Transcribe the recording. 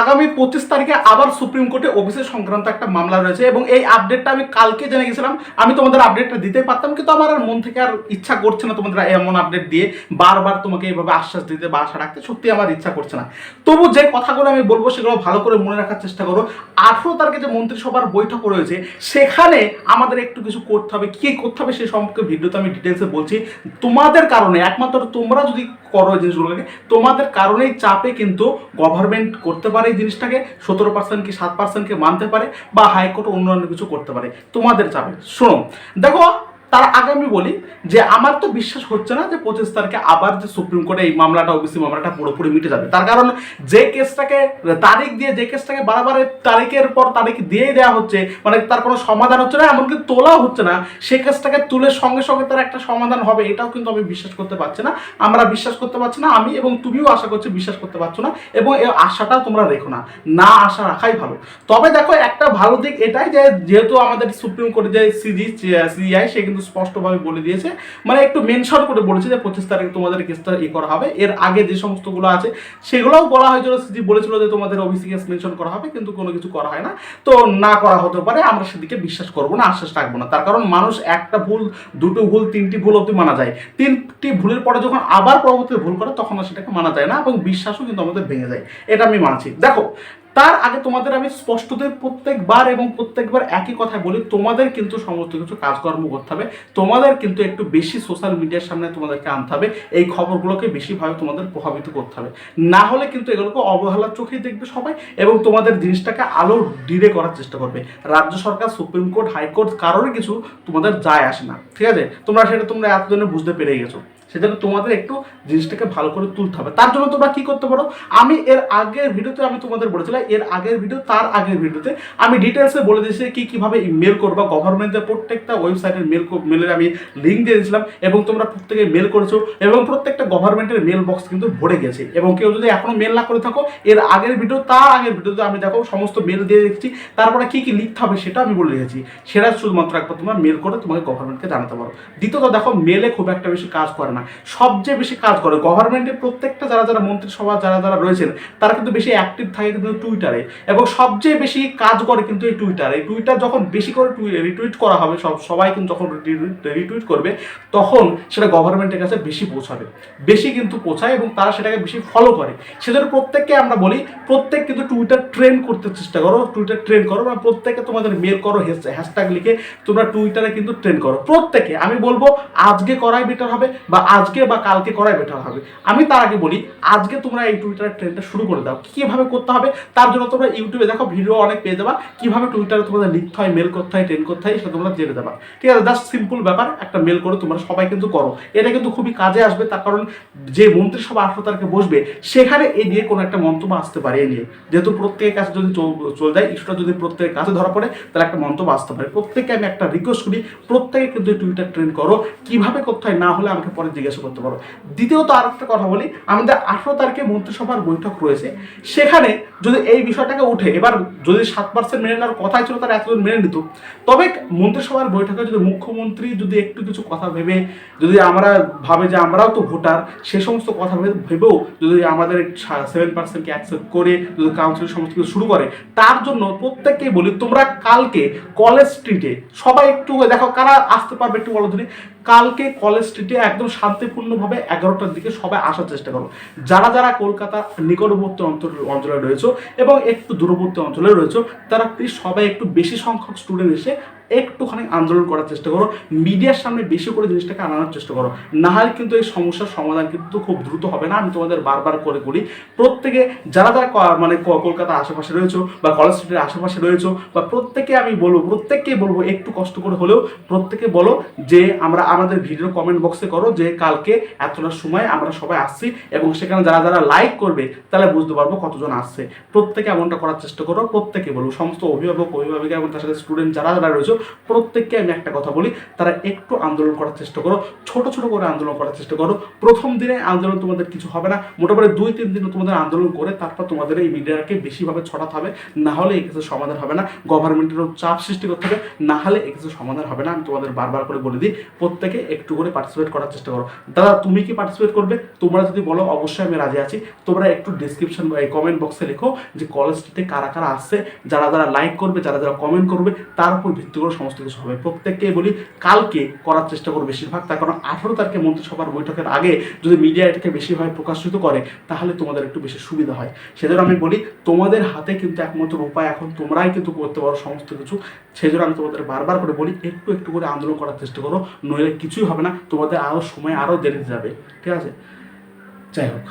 আগামী পঁচিশ তারিখে আবার সুপ্রিম কোর্টে ওবিসি সংক্রান্ত একটা মামলা রয়েছে এবং এই আপডেটটা আমি কালকে জেনে গেছিলাম। আমি তোমাদের আপডেটটা দিতে পারতাম, কিন্তু আমার আর মন থেকে আর ইচ্ছা করছে না তোমাদের এমন আপডেট দিয়ে বারবার তোমাকে এইভাবে আশ্বাস দিতে বা আশা রাখতে। সত্যি আমার ইচ্ছা করছে না। তবু যে কথাগুলো আমি বলব সেগুলো ভালো করে মনে রাখার চেষ্টা করো। আঠেরো তারিখে যে মন্ত্রিসভার বৈঠক রয়েছে, সেখানে আমাদের একটু কিছু করতে হবে। কি করতে হবে সে সম্পর্কে ভিডিওতে আমি ডিটেলসে বলছি। তোমাদের কারণে, একমাত্র তোমরা যদি করো জিনিসগুলোকে, তোমাদের কারণেই চাপে কিন্তু গভর্নমেন্ট করতে পারে। এই জিনিসটাকে সতেরো পার্সেন্ট কি সাত পার্সেন্টকে মানতে পারে বা হাইকোর্ট অন্যান্য কিছু করতে পারে। তোমাদের চাপে শোনো, দেখো তার আগে আমি বলি যে আমার তো বিশ্বাস হচ্ছে না যে পঁচিশ তারিখে আবার যে সুপ্রিম কোর্টে এই মামলাটা, ওবিসি মামলাটা পুরোপুরি মিটে যাবে। তার কারণ যে কেসটাকে, তারিখ দিয়ে যে কেসটাকে বারবার তারিখের পর তারিখ দিয়ে দেওয়া হচ্ছে মানে তার কোনো সমাধান হচ্ছে না, এমনকি তোলাও হচ্ছে না, সে কেসটাকে তুলে সঙ্গে সঙ্গে তার একটা সমাধান হবে, এটাও কিন্তু আমি বিশ্বাস করতে পারছি না। আমরা বিশ্বাস করতে পারছি না, আমি এবং তুমিও আশা করছি বিশ্বাস করতে পারছ না, এবং এই আশাটা তোমরা রেখো না। না আশা রাখাই ভালো। তবে দেখো, একটা ভালো দিক এটাই যে, যেহেতু আমাদের সুপ্রিম কোর্টে যে সিজি সিআই, সে কিন্তু স্পষ্টভাবে বলে দিয়েছে। মানে একটু মেনশন করে বলেছে যে পঁচিশ তারিখ তোমাদের কেসটা ই করা হবে। এর আগে যে সমস্তগুলো আছে, সেগুলোও বলা হয়েছিল, সিজি বলেছিল যে তোমাদের ওবিসি কেস মেনশন করা হবে, কিন্তু কোনো কিছু করা হয় না। তো না করা হতে পারে, আমরা সেদিকে বিশ্বাস করব না, আশ্বাস রাখব না। তার কারণ মানুষ একটা ভুল, দুটো ভুল, তিনটি ভুল অবধি মানা যায়। তিনটি ভুলের পরে যখন আবার পরবর্তীতে ভুল করে, তখন সেটাকে মানা যায় না এবং বিশ্বাসও কিন্তু আমাদের ভেঙে যায়। এটা আমি মানছি। দেখো তার আগে তোমাদের আমি স্পষ্টতে প্রত্যেকবার এবং প্রত্যেকবার একই কথা বলি, তোমাদের কিন্তু সমস্ত কিছু কাজকর্ম করতে হবে, তোমাদের কিন্তু একটু বেশি সোশ্যাল মিডিয়ার সামনে তোমাদেরকে আনতে হবে, এই খবরগুলোকে বেশিভাবে তোমাদের প্রভাবিত করতে হবে। না হলে কিন্তু এগুলোকে অবহেলার চোখেই দেখবে সবাই এবং তোমাদের জিনিসটাকে আলো ডিরে করার চেষ্টা করবে। রাজ্য সরকার, সুপ্রিম কোর্ট হাইকোর্ট কারোরই কিছু তোমাদের যায় আসে না, ঠিক আছে? তোমরা সেটা তোমরা এতদিনে বুঝতে পেরে গেছো। সেজন্য তোমাদের একটু জিনিসটাকে ভালো করে তুলতে হবে। তার জন্য তোমরা কি করতে পারো? আমি এর আগের ভিডিওতে আমি তোমাদের বলেছিলাম এর আগের ভিডিও তার আগের ভিডিওতে আমি ডিটেলসে বলে দিয়েছি কি কীভাবে মেল করবা। গভর্নমেন্টের প্রত্যেকটা ওয়েবসাইটের মেল মেলের আমি লিঙ্ক দিয়ে দিয়েছিলাম এবং তোমরা প্রত্যেকে মেল করেছ এবং প্রত্যেকটা গভর্নমেন্টের মেল বক্স কিন্তু ভরে গেছে। এবং কেউ যদি এখনও মেল না করে থাকো, এর আগের ভিডিও তার আগের ভিডিওতে আমি দেখো সমস্ত মেল দিয়ে রেখেছি। তারপরে কি কি লিখতে হবে সেটা আমি বলে রেখেছি সেটা শুধুমাত্র একবার তোমরা মেল করে তোমাকে গভর্নমেন্টকে জানাতে পারো। দ্বিতীয়ত দেখো মেলে খুব একটা বেশি কাজ করে না। সবচেয়ে বেশি কাজ করে। গভর্নমেন্টের প্রত্যেকটা যারা যারা মন্ত্রিসভা, যারা যারা রয়েছেন, তারা কিন্তু বেশি অ্যাক্টিভ থাকে কিন্তু টুইটারে এবং সবচেয়ে বেশি কাজ করে কিন্তু এই টুইটার এই টুইটার যখন বেশি করে রিটুইট করা হবে, সব, সবাই কিন্তু যখন রিটুইট করবে, তখন সেটা গভর্নমেন্টের কাছে বেশি পৌঁছাবে। বেশি কিন্তু পৌঁছায় এবং তারা সেটাকে বেশি ফলো করে। সেজন্য প্রত্যেককে আমরা বলি, প্রত্যেক কিন্তু টুইটার ট্রেন করতে চেষ্টা করো টুইটার ট্রেন করো, বা প্রত্যেকে তোমাদের মেল করো হ্যাশট্যাগ লিখে তোমরা টুইটারে কিন্তু ট্রেন করো। প্রত্যেকে, আমি বলব, আজকে করাই বেটার হবে, বা আজকে বা কালকে করাই বেটার হবে। আমি তার আগে বলি, আজকে তোমরা এই টুইটারের ট্রেনটা শুরু করে দাও। কীভাবে করতে হবে, তার জন্য তোমরা ইউটিউবে দেখো ভিডিও অনেক পেয়ে যাবা। কীভাবে টুইটারে তোমাদের লিখতে হয় মেল করতে হয় ট্রেন করতে হয়, সেটা তোমরা জেনে দেবা ঠিক আছে জাস্ট সিম্পল ব্যাপার, একটা মেল করে, তোমরা সবাই কিন্তু করো। এটা কিন্তু খুবই কাজে আসবে, তার কারণ যে মন্ত্রিসভা আঠারো তারিখে বসবে, সেখানে এ নিয়ে কোনো একটা মন্তব্য আসতে পারে, এ নিয়ে। যেহেতু প্রত্যেকের কাছে যদি চল- যায় ইস্যুটা যদি প্রত্যেকের কাছে ধরা পড়ে, তাহলে একটা মন্তব্য আসতে পারে। প্রত্যেককে আমি একটা রিকোয়েস্ট করি, প্রত্যেকে কিন্তু টুইটার ট্রেন করো, কীভাবে করতে হয়, না হলে আমাকে পরে জিজ্ঞাসা করতে পারো। দ্বিতীয়ত আর একটা কথা বলি, আমাদের আঠারো তারিখে মন্ত্রিসভার বৈঠক রয়েছে, সেখানে যদি এই বিষয়টাকে উঠে, এবার যদি সাত পার্সেন্ট মেনে নেওয়ার কথাই ছিল তারা এতজন মেনে নিত। তবে মন্ত্রিসভার বৈঠকে যদি মুখ্যমন্ত্রী যদি একটু কিছু কথা ভেবে, যদি আমরা ভাবে যে আমরাও তো ভোটার, সে সমস্ত কথা ভেবে, ভেবেও যদি আমাদের সেভেন পার্সেন্টকে অ্যাকসেপ্ট করে, যদি কাউন্সিল সমস্ত কিছু শুরু করে, তার জন্য প্রত্যেককেই বলি, তোমরা কালকে কলেজ স্ট্রিটে সবাই একটু দেখো, কারা আসতে পারবে একটু বলো দিনে কালকে কলেজ স্ট্রিটে একদম শান্তিপূর্ণভাবে এগারোটার দিকে সবাই আসার চেষ্টা করো। যারা যারা কলকাতার নিকটবর্তী অঞ্চল, অঞ্চলে রয়েছে এবং একটু দূরবর্তী অঞ্চলে রয়েছে, তারা প্লিজ সবাই একটু বেশি সংখ্যক স্টুডেন্ট এসে একটুখানি আন্দোলন করার চেষ্টা করো, মিডিয়ার সামনে বেশি করে জিনিসটাকে আনানোর চেষ্টা করো। না হলে কিন্তু এই সমস্যার সমাধান কিন্তু খুব দ্রুত হবে না। আমি তোমাদের বারবার করে বলি, প্রত্যেকে যারা যারা মানে কলকাতার আশেপাশে রয়েছে বা কলেজ স্ট্রিটের আশেপাশে রয়েছে বা প্রত্যেকে আমি বলব, প্রত্যেককেই বলব একটু কষ্ট করে হলেও প্রত্যেকে বলো যে আমরা আমাদের ভিডিও কমেন্ট বক্সে করো যে কালকে এতটা সময় আমরা সবাই আসছি এবং সেখানে যারা যারা লাইক করবে তাহলে বুঝতে পারব কতজন আসছে। প্রত্যেকে এমনটা করার চেষ্টা করো, প্রত্যেকে বলব সমস্ত অভিভাবক, অভিভাবিকা এবং তার সাথে স্টুডেন্ট যারা যারা রয়েছে প্রত্যেককে আমি একটা কথা বলি, তারা একটু আন্দোলন করার চেষ্টা করো, ছোট ছোট করে আন্দোলন করার চেষ্টা করো। প্রথম দিনে আন্দোলন তোমাদের কিছু হবে না, মোটামুটি দুই, তিন দিন তোমাদের আন্দোলন করে তারপর তোমাদের এই মিডিয়াকে বেশিভাবে ছড়াতে হবে, না হলে এই কিছু সমাধান হবে না, গভর্নমেন্টেরও চাপ সৃষ্টি করতে হবে, না হলে এই কিছু সমাধান হবে না, আমি তোমাদের বারবার করে বলে দিই, প্রত্যেকে একটু করে পার্টিসিপেট করার চেষ্টা করো। দাদা, তুমি কি পার্টিসিপেট করবে? তোমরা যদি বলো, অবশ্যই আমি রাজি আছি। তোমরা একটু ডিসক্রিপশন বা কমেন্ট বক্সে লেখো যে কলেজ স্ট্রিটে কারা কারা আসছে, যারা যারা লাইক করবে, যারা যারা কমেন্ট করবে, তার উপর ভিত্তি করে সমস্ত কিছু হবে। প্রত্যেককে বলি, কালকে করার চেষ্টা করো বেশিরভাগ। তার কারণ আঠারো তারিখে মন্ত্রিসভার বৈঠকের আগে যদি মিডিয়া এটাকে বেশিভাবে প্রকাশিত করে, তাহলে তোমাদের একটু বেশি সুবিধা হয়। সেজন্য আমি বলি, তোমাদের হাতে কিন্তু একমাত্র উপায় এখন তোমরাই কিন্তু করতে পারো সমস্ত কিছু। সেজন্য আমি তোমাদের বারবার করে বলি, একটু একটু করে আন্দোলন করার চেষ্টা করো, নইলে কিছুই হবে না। তোমাদের আরও সময় আরও দেরি যাবে। ঠিক আছে? যাই হোক।